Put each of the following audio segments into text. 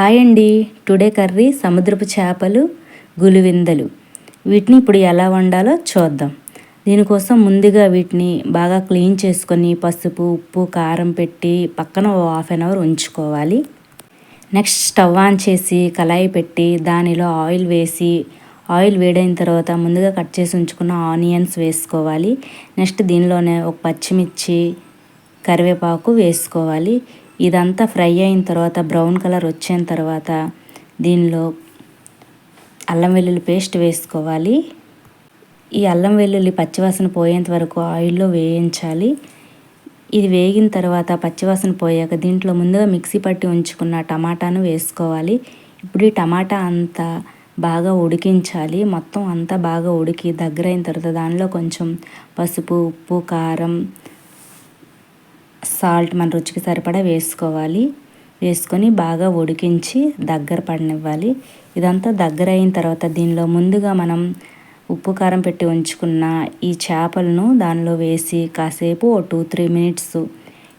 Hi అండి. Today curry సముద్రపు చేపలు గులివిందలు వీటిని ఇప్పుడు ఎలా వండాలో చూద్దాం. దీనికోసం ముందుగా వీటిని బాగా క్లీన్ చేసుకొని పసుపు ఉప్పు కారం పెట్టి పక్కన హాఫ్ అన్ అవర్ ఉంచుకోవాలి. నెక్స్ట్ స్టవ్ ఆన్ చేసి కళాయి పెట్టి దానిలో ఆయిల్ వేసి ఆయిల్ వేడైన తర్వాత ముందుగా కట్ చేసి ఉంచుకున్న ఆనియన్స్ వేసుకోవాలి. నెక్స్ట్ దీనిలోనే ఒక పచ్చిమిర్చి కరివేపాకు వేసుకోవాలి. ఇదంతా ఫ్రై అయిన తర్వాత బ్రౌన్ కలర్ వచ్చిన తర్వాత దీనిలో అల్లం వెల్లుల్లి పేస్ట్ వేసుకోవాలి. ఈ అల్లం వెల్లుల్లి పచ్చివాసన పోయేంత వరకు ఆయిల్లో వేయించాలి. ఇది వేగిన తర్వాత పచ్చివాసన పోయాక దీంట్లో ముందుగా మిక్సీ పట్టి ఉంచుకున్న టమాటాను వేసుకోవాలి. ఇప్పుడు ఈ టమాటా అంతా బాగా ఉడికించాలి. మొత్తం అంతా బాగా ఉడికి దగ్గరైన తర్వాత దానిలో కొంచెం పసుపు ఉప్పు కారం సాల్ట్ మన రుచికి సరిపడా వేసుకోవాలి. వేసుకొని బాగా ఉడికించి దగ్గర పడనివ్వాలి. ఇదంతా దగ్గర అయిన తర్వాత దీనిలో ముందుగా మనం ఉప్పు కారం పెట్టి ఉంచుకున్న ఈ చేపలను దానిలో వేసి కాసేపు ఓ టూ త్రీ మినిట్స్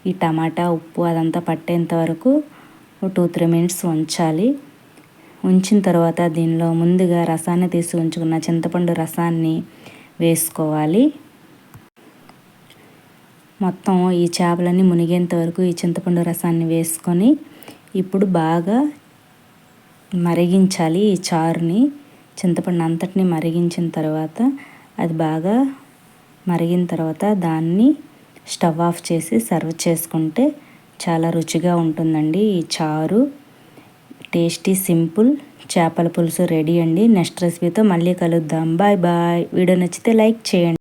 ఈ టమాటా ఉప్పు అదంతా పట్టేంత వరకు ఓ టూ త్రీ మినిట్స్ ఉంచాలి. ఉంచిన తర్వాత దీనిలో ముందుగా రసాన్ని తీసి ఉంచుకున్న చింతపండు రసాన్ని వేసుకోవాలి. మొత్తం ఈ చేపలన్నీ మునిగేంత వరకు ఈ చింతపండు రసాన్ని వేసుకొని ఇప్పుడు బాగా మరిగించాలి ఈ చారుని. చింతపండు అంతటిని మరిగించిన తర్వాత అది బాగా మరిగిన తర్వాత దాన్ని స్టవ్ ఆఫ్ చేసి సర్వ్ చేసుకుంటే చాలా రుచిగా ఉంటుందండి ఈ చారు. టేస్టీ సింపుల్ చేపల పులుసు రెడీ అండి. నెక్స్ట్ రెసిపీతో మళ్ళీ కలుద్దాం. Bye bye. వీడియో నచ్చితే లైక్ చేయండి.